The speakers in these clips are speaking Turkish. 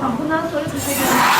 Tamam bundan sonra bize görüşürüz.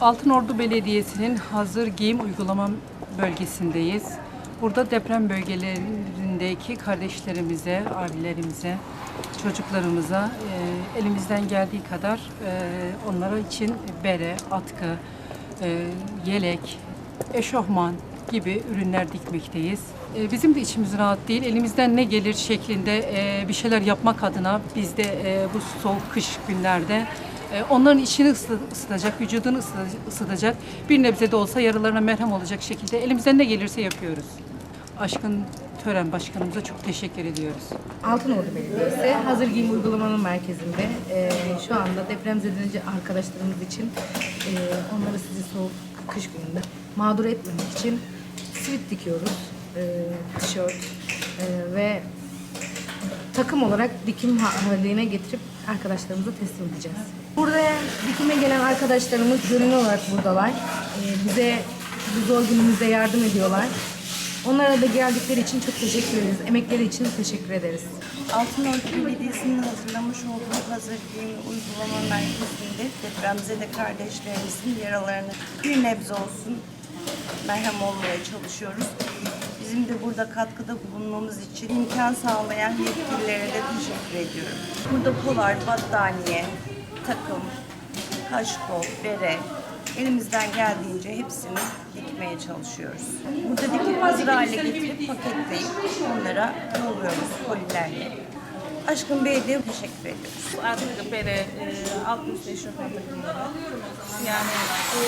Altınordu Belediyesi'nin hazır giyim uygulama bölgesindeyiz. Burada deprem bölgelerindeki kardeşlerimize, abilerimize, çocuklarımıza e, elimizden geldiği kadar e, onlara için bere, atkı, e, yelek, eşofman gibi ürünler dikmekteyiz. E, Bizim de içimiz rahat değil. Elimizden ne gelir şeklinde e, bir şeyler yapmak adına biz de e, bu soğuk kış günlerde onların içini ısı- ısıtacak, vücudunu ısı- ısıtacak, bir nebze de olsa yaralarına merhem olacak şekilde elimizden ne gelirse yapıyoruz. Aşkın Tören Başkanımıza çok teşekkür ediyoruz. Altınordu Belediyesi hazır giyim uygulamanın merkezinde e, şu anda depremzedeci arkadaşlarımız için e, onları sizi soğuk kış gününde mağdur etmemek için sivit dikiyoruz. E, tişört e, ve takım olarak dikim haline getirip arkadaşlarımıza teslim edeceğiz. Burada dikime gelen arkadaşlarımız gönüllü olarak buradalar. E, bize bu zor günümüzde yardım ediyorlar. Onlara da geldikleri için çok teşekkür ederiz. Emekleri için teşekkür ederiz. Altınordu Belediyesi'nin hazırlamış olduğu hazır giyim uygulama merkezinde depremzede kardeşlerimizin yaralarını bir nebze olsun merhem olmaya çalışıyoruz. Bizim de burada katkıda bulunmamız için imkan sağlayan yetkililere de teşekkür ediyorum. Burada polar, battaniye, takım, kaşkol, bere, elimizden geldiğince hepsini dikmeye çalışıyoruz. Burada dikip hazır hale getirip paketleyip onlara yolluyoruz kolilerle. Aşkın Bey'e de teşekkür ediyoruz. artık beri e, alt üst eşofman takımları. Yani bu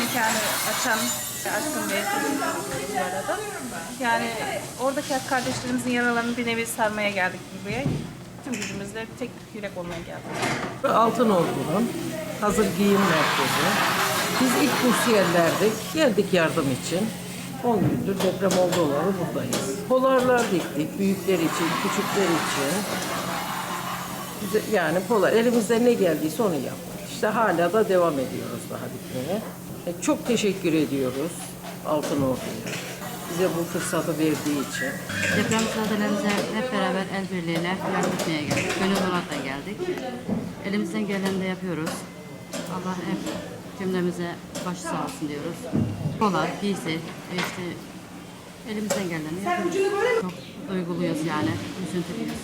mekanı açan Aşkın Bey'e teşekkür ediyoruz bu arada. Yani oradaki kardeşlerimizin yaralarını bir nevi sarmaya geldik buraya. Tüm gücümüzle tek yürek olmaya geldik. Altınordu'nun hazır giyim merkezi. Biz ilk kursiyerlerdik. Geldik yardım için. 10 gündür deprem oldu olalı buradayız. Polarlar diktik. Büyükler için, küçükler için. Yani polar elimizde ne geldiyse onu yaptık. İşte hala da devam ediyoruz daha dikmeye. E, çok teşekkür ediyoruz Altınordu'ya. Bize bu fırsatı verdiği için. Deprem mücadelemize hep beraber el birliğiyle yardım etmeye geldik. Gönül olarak da geldik. Elimizden geleni de yapıyoruz. Allah hep cümlemize baş sağ olsun diyoruz. Polar, giysi, işte elimizden geleni yapıyoruz. Çok duyguluyuz yani, üzüntülüyüz.